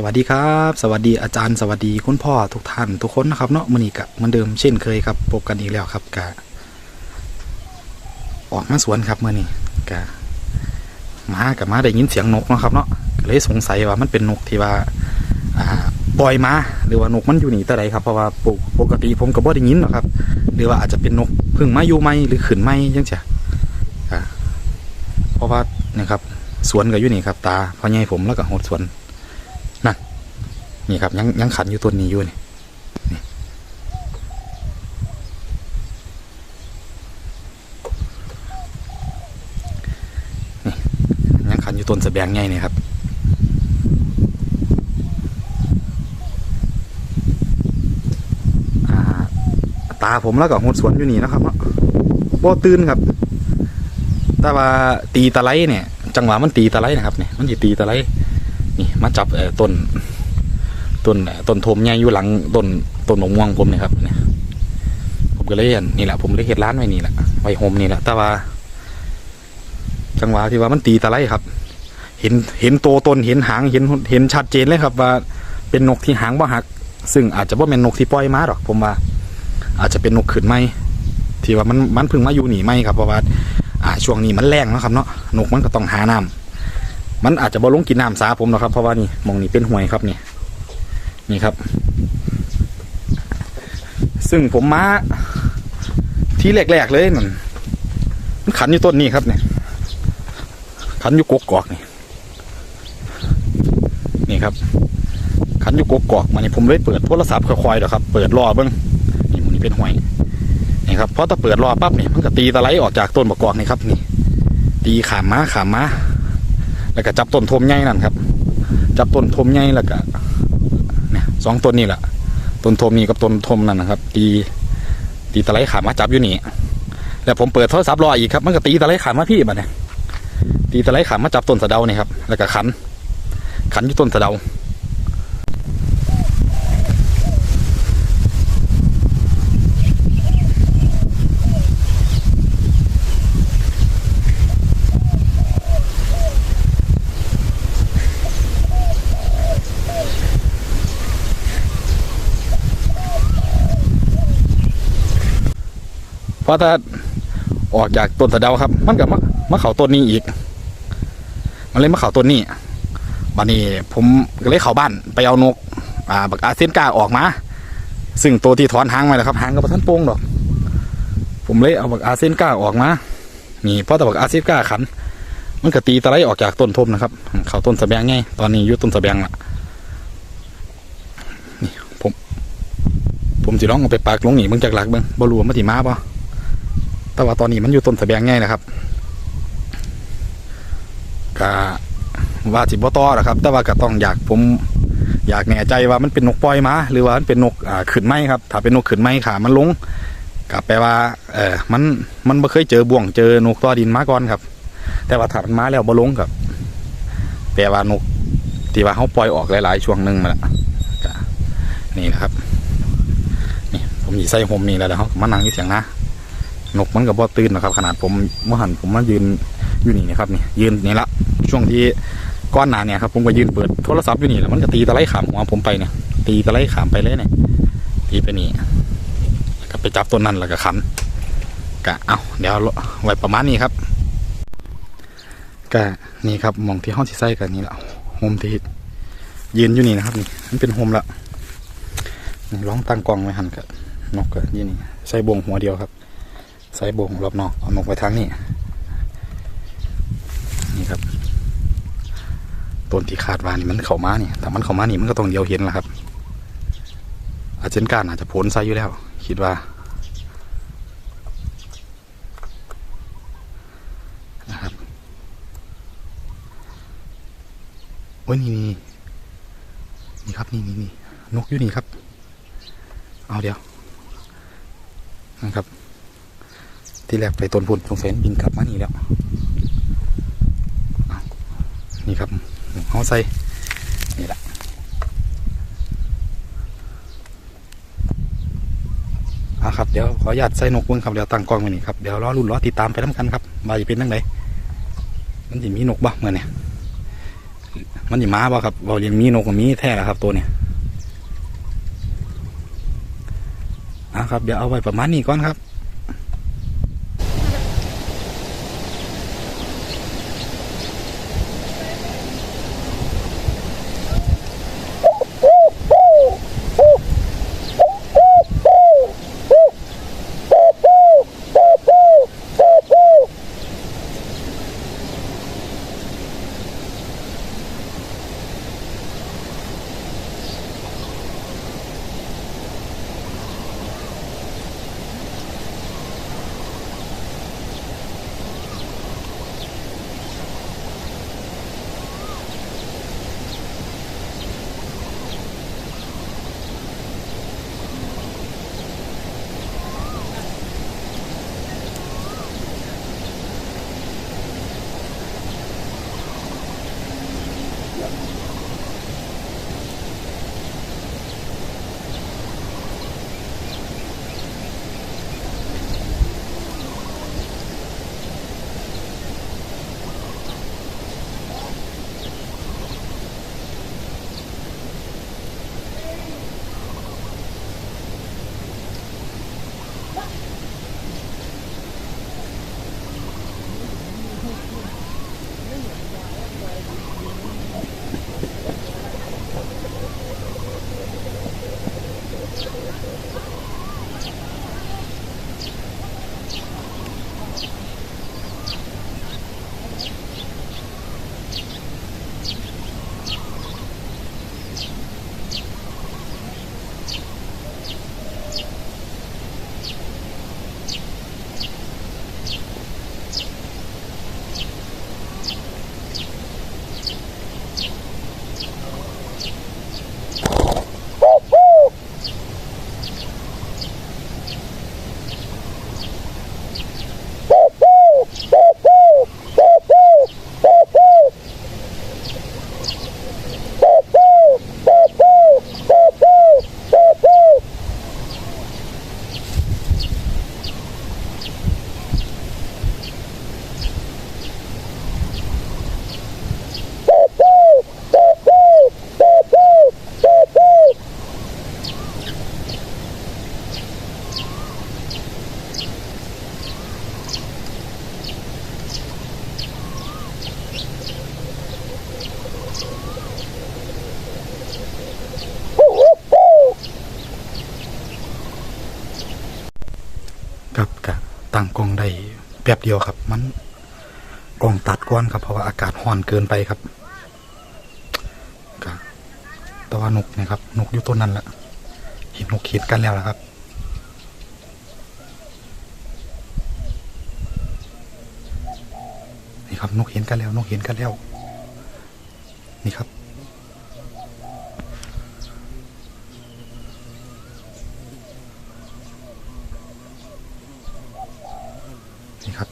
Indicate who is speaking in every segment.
Speaker 1: สวัสดีครับ สวัสดีอาจารย์สวัสดีคุณพ่อทุกท่านทุกคนนะครับเนาะมือนี้กะเหมือนเดิมเช่นเคยครับพบกันอีกแล้วครับกะออกมาสวนครับเมื่อนี้กะมากับมาได้ยินเสียงนกนะครับเนาะเลยสงสัยว่ามันเป็นนกที่ว่า อ่าปล่อยมาหรือว่านกมันอยู่นี่แต่ใดครับเพราะว่าปกปกติผมก็บ่ได้ยินหรอกครับ หรือว่าอาจจะเป็นนกพึ่งมาอยู่ไหมหรือขึ้นไหมยังจะอ่เพราะว่าเนี่ยครับสวนก็อยู่นี่ครับ ตาพ่อใหญ่ผมแล้วก็หดสวน นี่ครับยังยังขันอยู่ต้นนี้อยู่นี่นี่ยังขันอยู่ต้นสะแบงไงนี่ครับาตาผมแล้วก็หดสวนอยู่นี่นะครับบ่ตื่นครับแต่ว่าตีตะไลเนี่ย จังหวะมันตีตะไลนะครับเนี่ยมันจะตีตะไลนี่มาจับต้น ต้นต้นโทมใหญ่อยู่หลังต้นต้นมะม่วงผมเนี่ยครับเนี่ยผมก็เลยเห็นนี่แหละผมเลยเห็ดร้านไว้นี่แหละไว้โฮมนี่แหละแต่ว่า จังหวะที่ว่ามันตีตะไลครับ เห็นเห็นโตวตนเห็นหางเห็นเห็นชัดเจนเลยครับ ว่าเป็นนกที่หางบ่หัก ซึ่งอาจจะว่าเป็นนกที่ปล่อยมาหรอก ผมว่า อาจจะเป็นนกขืนไหมที่ว่ามันมันพึ่งมาอยู่หนีไหมครับเพราะว่าอ่าช่วงนี้มันแรงนะครับเนาะนกมันก็ต้องหาน้ำมันอาจจะบ่ลงกินน้ำสาผมหรอกครับเพราะว่านี่มองนี่เป็นห่วยครับนี่ นี่ครับ ซึ่งผมมาที่แรกๆเลยมันมันขันอยู่ต้นนี้ครับเนี่ยขันอยู่กกกอกนี่นี่ครับ ขันอยู่กกกอกมานี่ผมเลยเปิดโทรศัพท์ค่อยๆเดี๋ยวครับ เปิดรอเบิ้งนี่มันนี่เป็นหวยนี่ครับเพราะถ้าเปิดรอปั๊บเนี่ยมันก็ตีตะไลออกจากต้นบกกอกนี่ครับ นี่ ตีขามมาขามมาแล้วก็จับต้นทมใหญ่นั่นครับ จับต้นทมใหญ่แล้วก็ สองต้นนี่แหละต้นโทมนี่กับต้นโทมนั่นนะครับ ตีตีตะไลขามาจับอยู่นี่แล้วผมเปิดโทรศัพท์รออีกครับมันก็ตีตะไลขามาพี่บัดเนี่ยตีตะไลขามาจับต้นสะเดานี่ครับแล้วก็ขัน ขันอยู่ต้นสะเดา ราะถ้าออกจากต้นสะเดาครับ มันก็มามาเขาต้นนี้อีก มันเลยมาเขาต้นนี้บัดนี้ผมก็เลยเข้าบ้านไปเอานก อ่าบักอาเซนกาออกมา ซึ่งตัวที่ถอนหางมาแล้วครับหางกับท่านโป้งดอก ผมเลยเอาบักอาเซนกาออกมา นี่เพราะแต่บักอาเซนกาขัน มันก็ตีตะไลออกจากต้นทมนะครับ เขาต้นสะแบงไงตอนนี้ยู่ต้นสะแบงละนี่ผม ผมสิลองเอาไปปากลงหนีเบิ่งจากหลักเบิ่งบ่รู้ว่ามันสิมาบ่ แต่ว่าตอนนี้มันอยู่ต้นสะแบงไงนะครับก็ว่าสิบ่ต่อนะครับ แต่ว่าก็ต้องอยากผมอยากแน่ใจว่ามันเป็นนกปล่อยมาหรือว่ามันเป็นนกขึ้นไม้ครับ ถ้าเป็นนกขึ้นไม้ขามันลงก็แปลว่า เออมันมันบ่เคยเจอบ่วงเจอนกต่อดินมาก่อนครับ แต่ว่าถ้ามันมาแล้วบ่ลงกับ แปลว่านกที่ว่าเขาปล่อยออกหลาย ๆ ช่วงหนึ่งมาแล้วนี่นะครับนี่ผมหยีใส่โฮมนี่แล้วเดี๋ยวเขามานั่งอยู่เสียงนะ นกมันก็บ่ตื่นนะครับ ขนาดผมเมื่อหันผมมายืนอยู่นี่นะครับนี่ยืนนี่ละช่วงที่ก้อนหนาเนี่ยครับผมก็ยืนเปิดโทรศัพท์อยู่นี่แล้วมันก็ตีตะไลขามหัวผมไปเนี่ยตีตะไลขามไปเลยเนี่ยตีไปนี่แล้วก็ไปจับต้นนั้นแล้วก็ขันกะเอาเดี๋ยวไว้ประมาณนี้ครับกะนี่ครับมองที่ห้องที่ใส่กันนี่แหละโฮมที่ยืนอยู่นี่นะครับนี่มันเป็นโฮมละร้องตั้งกล้องไว้หันกับนกก็ยืนนี่ใส่บวงหัวเดียวครับ ใส่โบงรอบนอกเอานกไปทางนี้นี่ครับต้นที่คาดวานี่มันเข้ามานี่แต่มันเข้ามานี่มันก็ต้องเดียวเห็นแหละครับ อาเจนการอาจจะพ้นไซอยู่แล้ว คิดว่านะครับโอ้ยนี่นี่นี่ครับนี่นี่นี่นกอยู่นี่ครับ เอาเดี๋ยวนะครับ ที่แรกไปต้นพุ่นสงสัยบินกลับมานี่แล้วนี่ครับเอาใส่นี่แหละเอาครับเดี๋ยวขออนุญาตใส่นกเบิ้งครับเดี๋ยวตั้งกล้องไว้นี่ครับเดี๋ยวรอรุ่นรอติดตามไปน้ำกันครับว่าจะเป็นตั้งไหนมันจะมีนกบ้างเมื่อเนี่ยมันสิมาบ่ครับเราเลี้ยงมีนกกับมีแท้แล้วครับตัวเนี้ยอะครับเดี๋ยวเอาไว้ประมาณนี้ก่อนครับ ป๊บเดียวครับ มันกล้องตัดก้อนครับ เพราะว่าอากาศร้อนเกินไปครับแต่ว่านกนะครับนกอยู่ต้นนั้นแหละเห็นนกเขีดกันแล้วละครับนี่ครับนกเห็นกันแล้วนกเห็นกันแล้ว นี่ครับ นี่ครับ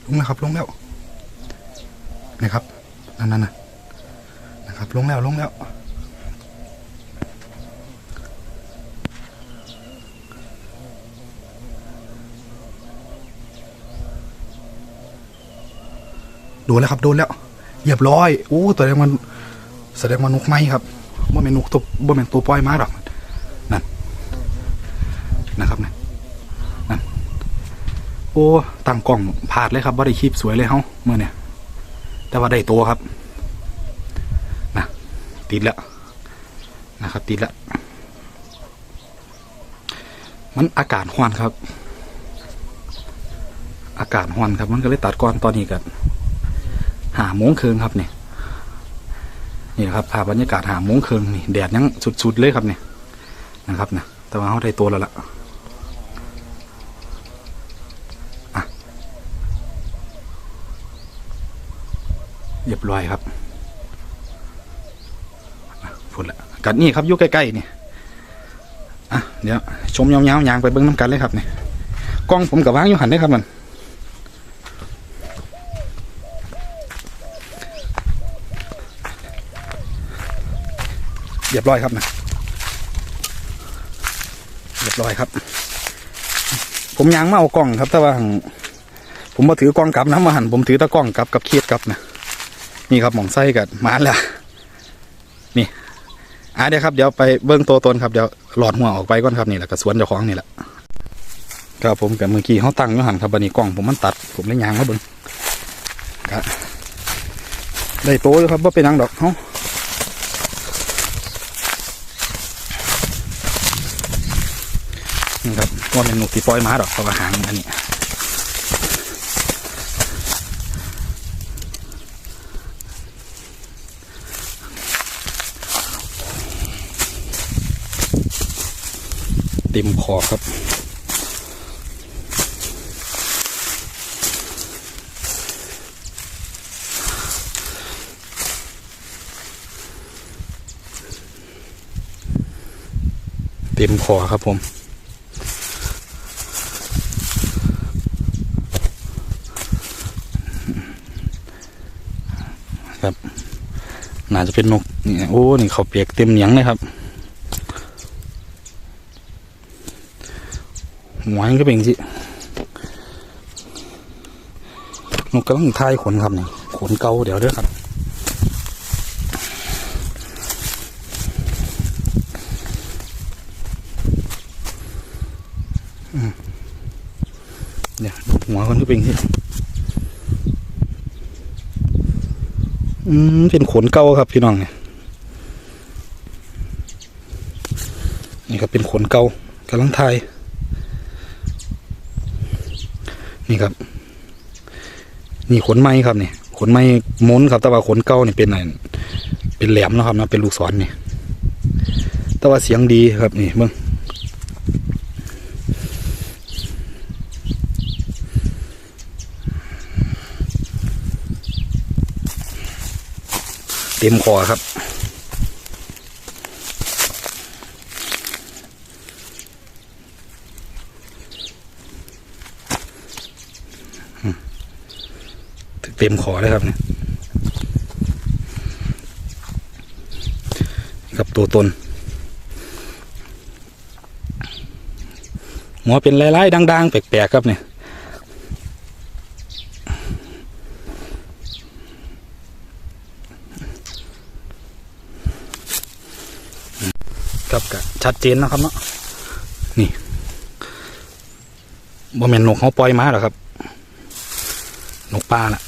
Speaker 1: ล งแล้วครับลงแล้วนี่ครับนั่นนั่นนะนะครับลงแล้วลงแล้วโดนแล้วครับโดนแล้วเรียบร้อยโอ้ตัวแดงมันแสดงว่านกไหมครับว่าเป็นนกตัวว่าเป็นตัวปล่อยมาหรอกนั่นนะครับเนนั่น โอ้ตั้งกล้องพาดเลยครับว่าได้คลิปสวยเลยเฮาเมื่อเนี่ย แต่ว่าได้ตัวครับนะติดแล้วนะครับ ติดแล้วมันอากาศห้อนครับ อากาศห้อนครับ มันก็เลยตัดก่อนตอนนี้กันหาโมงคืนครับเนี่ยนี่ครับภาพบรรยากาศหาโมงครึ่งนี่แดดยังสุดๆเลยครับเนี่ยนะครับนะแต่ว่าเขาได้ตัวแล้วล่ะ เรียบร้อยครับอะพุ่นละกันนี่ครับอยู่ใกล้ๆนี่อะเดี๋ยวชมยาวๆยางไปเบิ้งน้ำกันเลยครับนี่กล้องผมกับว่างอยู่หันได้ครับมันเรียบร้อยครับนะเรียบร้อยครับ ผมยางมาเอากล้องครับ แต่ว่าบังผมมาถือกล้องกลับน้ำมาหันผมถือตะกล้องกลับกับเครียดกลับนะ นี่ครับหมองไส้กับมาแล้วนี่อะเดี๋ยวครับเดี๋ยวไปเบิ้งตัวตนครับเดี๋ยวหลอดหัวออกไปก่อนครับนี่แหละกระสวนเจ้าของนี่แหละครับผมกับเมื่อกี้เขาตั้งอยู่หันครับบันนี้กล้องผมมันตัด ผมเลยยางมาเบิ้งครับได้โตอยู่ครับว่าเป็นหยังดอกเขานี่ครับว่าเป็นนกที่ปล่อยมาดอกเพราะว่าหางอันนี้ เต็มคอครับเต็มคอครับผม ครับ น่าจะเป็นนกนี่โอ้ นี่เขาเปียกเต็มเหนียงเลยครับ หัวมันก็เป็นสินกกำลังทายขนครับนี่ขนเกาเดี๋ยวเด้อครับเนี่ยหัวคนก็เป็นสิอืมเป็นขนเกาครับพี่น้องเนี่ยนี่ครับเป็นขนเกากำลังทาย นี่ ครับ นี่ขนไม้ครับนี่ขนไม้ม้วนครับ แต่ว่าขนเก้านี่เป็นอะไรเป็นแหลมนะครับนะเป็นลูกศรนี่แต่ว่าเสียงดีครับนี่เบิ้งเต็มคอครับ เต็มขอเลยครับกับตัวตนหัวเป็นลายๆดัง ๆ แปลกๆครับเนี่ยครับก็ชัดเจนนะครับเนาะนี่บ่แม่นนกเขาปล่อยมาหรอครับ นกปลาน่ะ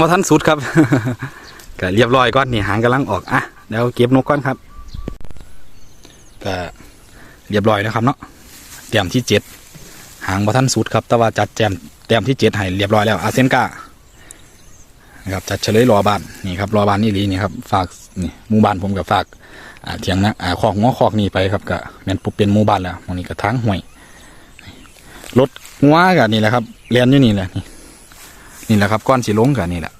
Speaker 1: ว่าท่านสุดครับก็เรียบร้อยก่อนนี่หางกำลังออกอะเดี๋ยวเก็บนกก่อนครับก็เรียบร้อยนะครับเนาะเตรียมที่เจ็ดหางว่าท่านสุดครับ แต่ว่าจัดแจมเตรียมที่เจ็ดให้เรียบร้อยแล้วอาเซนกานะครับจัดเฉลยรอบ้านนี่ครับรอบ้านนี่ลีนี่ครับฝากนี่หมู่บ้านผมกับฝากอ่าเถียงนะอ่าคอกหัวคอกนี่ไปครับก็แม่นปุ๊บเป็นหมู่บ้านแล้ววันนี้ก็ทางห่วยรถงัวกันนี่แหละครับเรียนอยู่นี่แหละนี่ นี่แหละครับก้อนสีลงกันนี่แหละ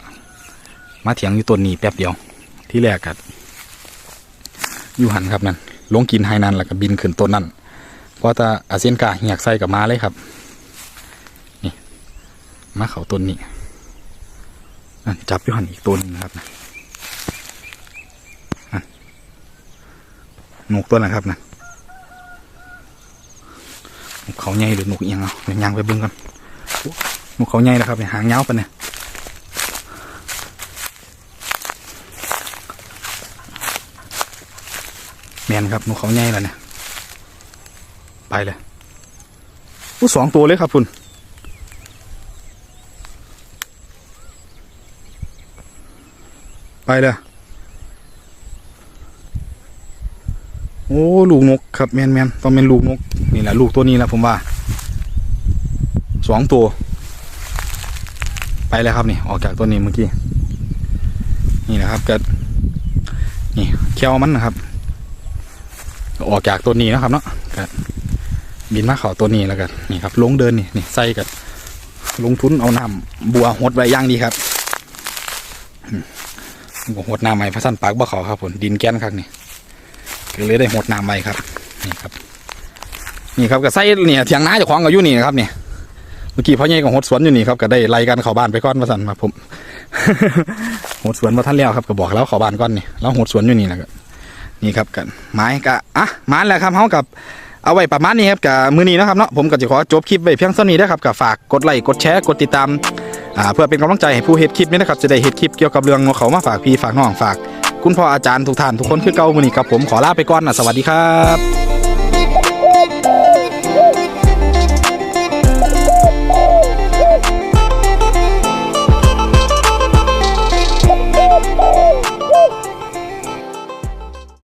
Speaker 1: มาเถียงอยู่ต้นนี้แป๊บเดียว ที่แรกกัอยู่หันครับนั่นลงกินไฮนันแล้วก็บินขึ้นต้นนั่นเพราะถ้าอาเซียนกาเหียกใส่กับมาเลยครับ นี่มาเขาต้นนี้นั่นจับอยู่หันอีกต้นหนึงครับนะนั่นนกตัวนะครับนะนกเขาใหญ่หรือนกเอียงเอาเดี๋ยวยางไปบิ่งกัน นกเขาใหญ่นะครับเนี่ยหางยาวปะเนี่ยแมนครับนกเขาใหญ่แล้วเนี่ยไปเลยอู้สองตัวเลยครับคุณไปเลยโอ้ลูกนกครับแมนแมนต้องเป็นลูกนกนี่แหละลูกตัวนี้แหละผมว่าสองตัว ไปแล้วครับนี่ออกจากตัวนี้เมื่อกี้ นี่นะครับก็นี่เคี้ยวมันนะครับ ออกจากตัวนี้นะครับเนาะก็บินมาเข่าตัวนี้แล้วกันนี่ครับลงเดินนี่นี่ใส่กับลงทุนเอาน้ำบัวหดไว้ย่างดีครับอืมก็หดน้ำใหม่พระสันปากบ่เขาครับผมดินแก้นครับนี่ก็เลยได้หดน้ำใหม่ครับ นี่ครับ นี่ครับก็ใส่เนี่ยเถียงน้าเจ้าของก็อยู่นี่นะครับเนี่ย เมื่อกี้พ่อใหญ่ก็หดสวนอยู่นี่ครับก็ได้ไล่กันเข้าบ้านไปก่อนมาสั่นมาผมหดสวนมาท่านแล้วครับก็บอกแล้วเข้าบ้านก่อนนี่แล้วหดสวนอยู่นี่แหละครับนี่ครับกันไม้กะอะไม้แหละครับเฮากับเอาไว้ประมาณนี้ครับกับมือนี้นะครับเนาะผมก็จะขอจบคลิปไว้เพียงเท่านี้นะครับกับฝากกดไลค์กดแชร์กดติดตามอ่าเพื่อเป็นกำลังใจให้ผู้เฮ็ดคลิปนี้นะครับจะได้เฮ็ดคลิปเกี่ยวกับเรื่องของเขามาฝากพี่ฝากน้องฝาก คุณพ่ออาจารย์ทุกท่านทุกคนคือเก่ามือนี้กับผมขอลาไปก่อนนะสวัสดีครับ